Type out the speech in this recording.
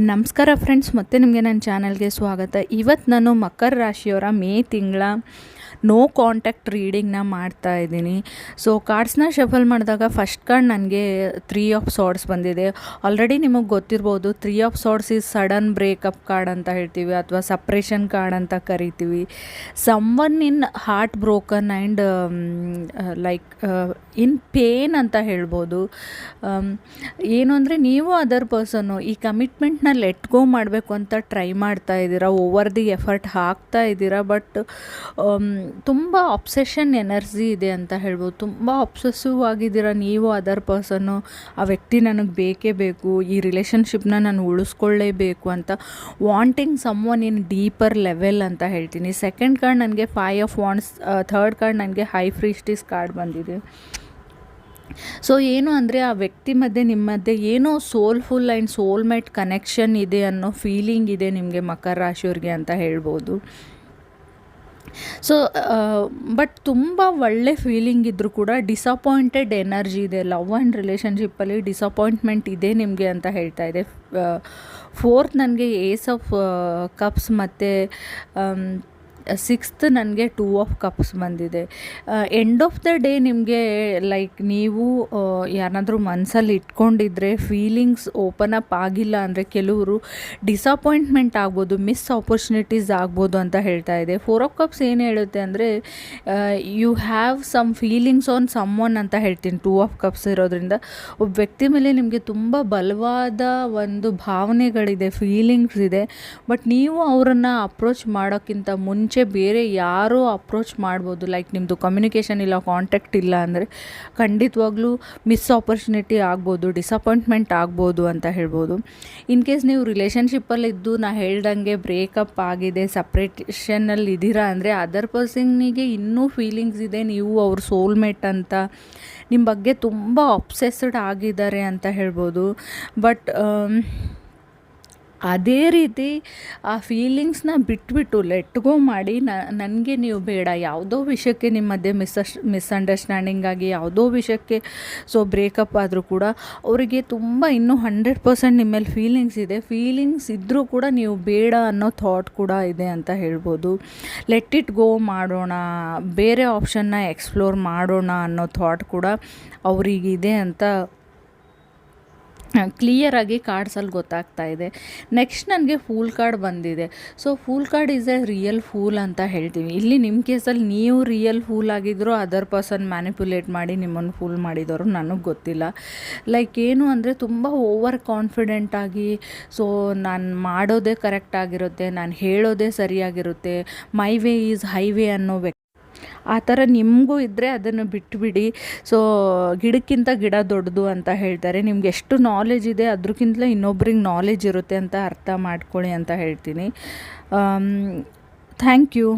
ನಮಸ್ಕಾರ ಫ್ರೆಂಡ್ಸ್ ಮತ್ತೆ ನಿಮಗೆ ನನ್ನ ಚಾನಲ್ಗೆ ಸ್ವಾಗತ. ಇವತ್ತು ನಾನು ಮಕರ ರಾಶಿಯವರ ಮೇ ತಿಂಗಳ. ನೋ ಕಾಂಟ್ಯಾಕ್ಟ್ ರೀಡಿಂಗ್ನ ಮಾಡ್ತಾ ಇದ್ದೀನಿ. ಸೊ ಕಾರ್ಡ್ಸ್ನ ಶಫಲ್ ಮಾಡಿದಾಗ ಫಸ್ಟ್ ಕಾರ್ಡ್ ನನಗೆ ತ್ರೀ ಆಫ್ ಸಾರ್ಡ್ಸ್ ಬಂದಿದೆ. ಆಲ್ರೆಡಿ ನಿಮಗೆ ಗೊತ್ತಿರ್ಬೋದು three of swords is sudden breakup card ಅಂತ ಹೇಳ್ತೀವಿ ಅಥವಾ ಸಪ್ರೇಷನ್ ಕಾರ್ಡ್ ಅಂತ ಕರಿತೀವಿ. Someone in heart broken and like in pain ಅಂತ ಹೇಳ್ಬೋದು. Um, ಏನು ಅಂದರೆ ನೀವು ಅದರ್ ಪರ್ಸನ್ನು ಈ ಕಮಿಟ್ಮೆಂಟ್ನ ಲೆಟ್ ಗೋ ಮಾಡಬೇಕು ಅಂತ ಟ್ರೈ ಮಾಡ್ತಾ ಇದ್ದೀರಾ ಓವರ್ ದಿ ಎಫರ್ಟ್ ಹಾಕ್ತಾ ಇದ್ದೀರಾ ಬಟ್ ತುಂಬ ಅಬ್ಸೆಷನ್ ಎನರ್ಜಿ ಇದೆ ಅಂತ ಹೇಳ್ಬೋದು. ತುಂಬ ಅಬ್ಸೆಸಿವ್ ಆಗಿದ್ದೀರ ನೀವು ಅದರ್ ಪರ್ಸನ್ನು ಆ ವ್ಯಕ್ತಿ ನನಗೆ ಬೇಕೇ ಬೇಕು, ಈ ರಿಲೇಷನ್ಶಿಪ್ನ ನಾನು ಉಳಿಸ್ಕೊಳ್ಳೇಬೇಕು ಅಂತ wanting someone in deeper level ಅಂತ ಹೇಳ್ತೀನಿ. ಸೆಕೆಂಡ್ ಕಾರ್ಡ್ ನನಗೆ five of wands third card ನನಗೆ ಹೈ ಫ್ರೀಸ್ಟಿಸ್ ಕಾರ್ಡ್ ಬಂದಿದೆ. ಸೊ ಏನು ಅಂದರೆ ಆ ವ್ಯಕ್ತಿ ಮಧ್ಯೆ ನಿಮ್ಮ ಮಧ್ಯೆ ಏನೋ ಸೋಲ್ಫುಲ್ ಆ್ಯಂಡ್ ಸೋಲ್ಮೇಟ್ ಕನೆಕ್ಷನ್ ಇದೆ ಅನ್ನೋ ಫೀಲಿಂಗ್ ಇದೆ ನಿಮಗೆ ಮಕರ ರಾಶಿಯವ್ರಿಗೆ ಅಂತ ಹೇಳ್ಬೋದು. ಸೊ ಬಟ್ ತುಂಬ ಒಳ್ಳೆ ಫೀಲಿಂಗ್ ಇದ್ದರೂ ಕೂಡ ಡಿಸಪಾಯಿಂಟೆಡ್ ಎನರ್ಜಿ ಇದೆ. ಲವ್ ಆ್ಯಂಡ್ ರಿಲೇಷನ್ಶಿಪ್ಪಲ್ಲಿ ಡಿಸಪಾಯಿಂಟ್ಮೆಂಟ್ ಇದೆ ನಿಮಗೆ ಅಂತ ಹೇಳ್ತಾ ಇದೆ. ಫೋರ್ತ್ ನನಗೆ ಏಸ್ ಆಫ್ ಕಪ್ಸ್ ಮತ್ತು ಸಿಕ್ಸ್ತ್ ನನಗೆ ಟೂ ಆಫ್ ಕಪ್ಸ್ ಬಂದಿದೆ. ಎಂಡ್ ಆಫ್ ದ ಡೇ ನಿಮಗೆ ಲೈಕ್ ನೀವು ಯಾರಾದರೂ ಮನಸ್ಸಲ್ಲಿ ಇಟ್ಕೊಂಡಿದ್ರೆ ಫೀಲಿಂಗ್ಸ್ ಓಪನ್ ಅಪ್ ಆಗಿಲ್ಲ ಅಂದರೆ ಕೆಲವರು ಡಿಸಪಾಯಿಂಟ್ಮೆಂಟ್ ಆಗ್ಬೋದು ಮಿಸ್ ಆಪರ್ಚುನಿಟೀಸ್ ಆಗ್ಬೋದು ಅಂತ ಹೇಳ್ತಾ ಇದೆ. ಫೋರ್ ಆಫ್ ಕಪ್ಸ್ ಏನು ಹೇಳುತ್ತೆ ಅಂದರೆ you have some feelings on someone ಅಂತ ಹೇಳ್ತೀನಿ. ಟೂ ಆಫ್ ಕಪ್ಸ್ ಇರೋದ್ರಿಂದ ಒಬ್ಬ ವ್ಯಕ್ತಿ ಮೇಲೆ ನಿಮಗೆ ತುಂಬ ಬಲವಾದ ಒಂದು ಭಾವನೆಗಳಿದೆ ಫೀಲಿಂಗ್ಸ್ ಇದೆ. ಬಟ್ ನೀವು ಅವರನ್ನು ಅಪ್ರೋಚ್ ಮಾಡೋಕ್ಕಿಂತ ಮುಂಚೆ ಬೇರೆ ಯಾರೋ ಅಪ್ರೋಚ್ ಮಾಡ್ಬೋದು. ಲೈಕ್ ನಿಮ್ಮದು ಕಮ್ಯುನಿಕೇಷನ್ ಇಲ್ಲ ಕಾಂಟ್ಯಾಕ್ಟ್ ಇಲ್ಲ ಅಂದರೆ ಖಂಡಿತವಾಗ್ಲೂ ಮಿಸ್ ಆಪರ್ಚುನಿಟಿ ಆಗ್ಬೋದು ಡಿಸಪಾಯಿಂಟ್ಮೆಂಟ್ ಆಗ್ಬೋದು ಅಂತ ಹೇಳ್ಬೋದು. ಇನ್ ಕೇಸ್ ನೀವು ರಿಲೇಷನ್ಶಿಪ್ಪಲ್ಲಿ ಇದ್ದು ನಾ ಹೇಳ್ದಂಗೆ ಬ್ರೇಕಪ್ ಆಗಿದೆ ಸಪ್ರೇಷನಲ್ಲಿ ಇದ್ದೀರಾ ಅಂದರೆ ಅದರ್ ಪರ್ಸನ್ನಿಗೆ ಇನ್ನೂ ಫೀಲಿಂಗ್ಸ್ ಇದೆ, ನೀವು ಅವ್ರ ಸೋಲ್ಮೇಟ್ ಅಂತ ನಿಮ್ಮ ಬಗ್ಗೆ ತುಂಬ ಅಬ್ಸೆಸ್ಡ್ ಆಗಿದ್ದಾರೆ ಅಂತ ಹೇಳ್ಬೋದು. ಬಟ್ ಅದೇ ರೀತಿ ಆ ಫೀಲಿಂಗ್ಸ್ನ ಬಿಟ್ಬಿಟ್ಟು ಲೆಟ್ ಗೋ ಮಾಡಿ ನನಗೆ ನೀವು ಬೇಡ. ಯಾವುದೋ ವಿಷಯಕ್ಕೆ ನಿಮ್ಮ ಮಧ್ಯೆ ಮಿಸ್ ಮಿಸ್ಅಂಡರ್ಸ್ಟ್ಯಾಂಡಿಂಗ್ ಆಗಿ ಯಾವುದೋ ವಿಷಯಕ್ಕೆ ಸೊ ಬ್ರೇಕಪ್ ಆದರೂ ಕೂಡ ಅವರಿಗೆ ತುಂಬ ಇನ್ನೂ ಹಂಡ್ರೆಡ್ ಪರ್ಸೆಂಟ್ ನಿಮ್ಮ ಮೇಲೆ ಫೀಲಿಂಗ್ಸ್ ಇದೆ. ಫೀಲಿಂಗ್ಸ್ ಇದ್ದರೂ ಕೂಡ ನೀವು ಬೇಡ ಅನ್ನೋ ಥಾಟ್ ಕೂಡ ಇದೆ ಅಂತ ಹೇಳ್ಬೋದು. ಲೆಟ್ ಇಟ್ ಗೋ ಮಾಡೋಣ, ಬೇರೆ ಆಪ್ಷನ್ನ ಎಕ್ಸ್ಪ್ಲೋರ್ ಮಾಡೋಣ ಅನ್ನೋ ಥಾಟ್ ಕೂಡ ಅವರಿಗಿದೆ ಅಂತ ಕ್ಲಿಯರಾಗಿ ಕಾರ್ಡ್ಸಲ್ಲಿ ಗೊತ್ತಾಗ್ತಾ ಇದೆ. ನೆಕ್ಸ್ಟ್ ನನಗೆ ಫೂಲ್ ಕಾರ್ಡ್ ಬಂದಿದೆ. So fool card is a real fool ಅಂತ ಹೇಳ್ತೀವಿ ಇಲ್ಲಿ ನಿಮ್ಮ ಕೇಸಲ್ಲಿ ನೀವು ರಿಯಲ್ ಫೂಲ್ ಆಗಿದ್ದರೂ ಅದರ್ ಪರ್ಸನ್ ಮ್ಯಾನಿಪುಲೇಟ್ ಮಾಡಿ ನಿಮ್ಮನ್ನು ಫೂಲ್ ಮಾಡಿದವರು ನನಗೆ ಗೊತ್ತಿಲ್ಲ. ಲೈಕ್ ಏನು ಅಂದರೆ ತುಂಬ ಓವರ್ ಕಾನ್ಫಿಡೆಂಟ್ ಆಗಿ ಸೊ ನಾನು ಮಾಡೋದೇ ಕರೆಕ್ಟ್ ಆಗಿರುತ್ತೆ, ನಾನು ಹೇಳೋದೇ ಸರಿಯಾಗಿರುತ್ತೆ ಮೈ ವೇ ಈಸ್ ಹೈವೇ ಅನ್ನೋ ಆ ಥರ ನಿಮಗೂ ಇದ್ದರೆ ಅದನ್ನು ಬಿಟ್ಟುಬಿಡಿ ಸೊ ಗಿಡಕ್ಕಿಂತ ಗಿಡ ದೊಡ್ಡದು ಅಂತ ಹೇಳ್ತಾರೆ. ನಿಮ್ಗೆ ಎಷ್ಟು ನಾಲೆಜ್ ಇದೆ ಅದ್ರಕ್ಕಿಂತಲೇ ಇನ್ನೊಬ್ರಿಗೆ ನಾಲೆಜ್ ಇರುತ್ತೆ ಅಂತ ಅರ್ಥ ಮಾಡ್ಕೊಳ್ಳಿ ಅಂತ ಹೇಳ್ತೀನಿ. Thank you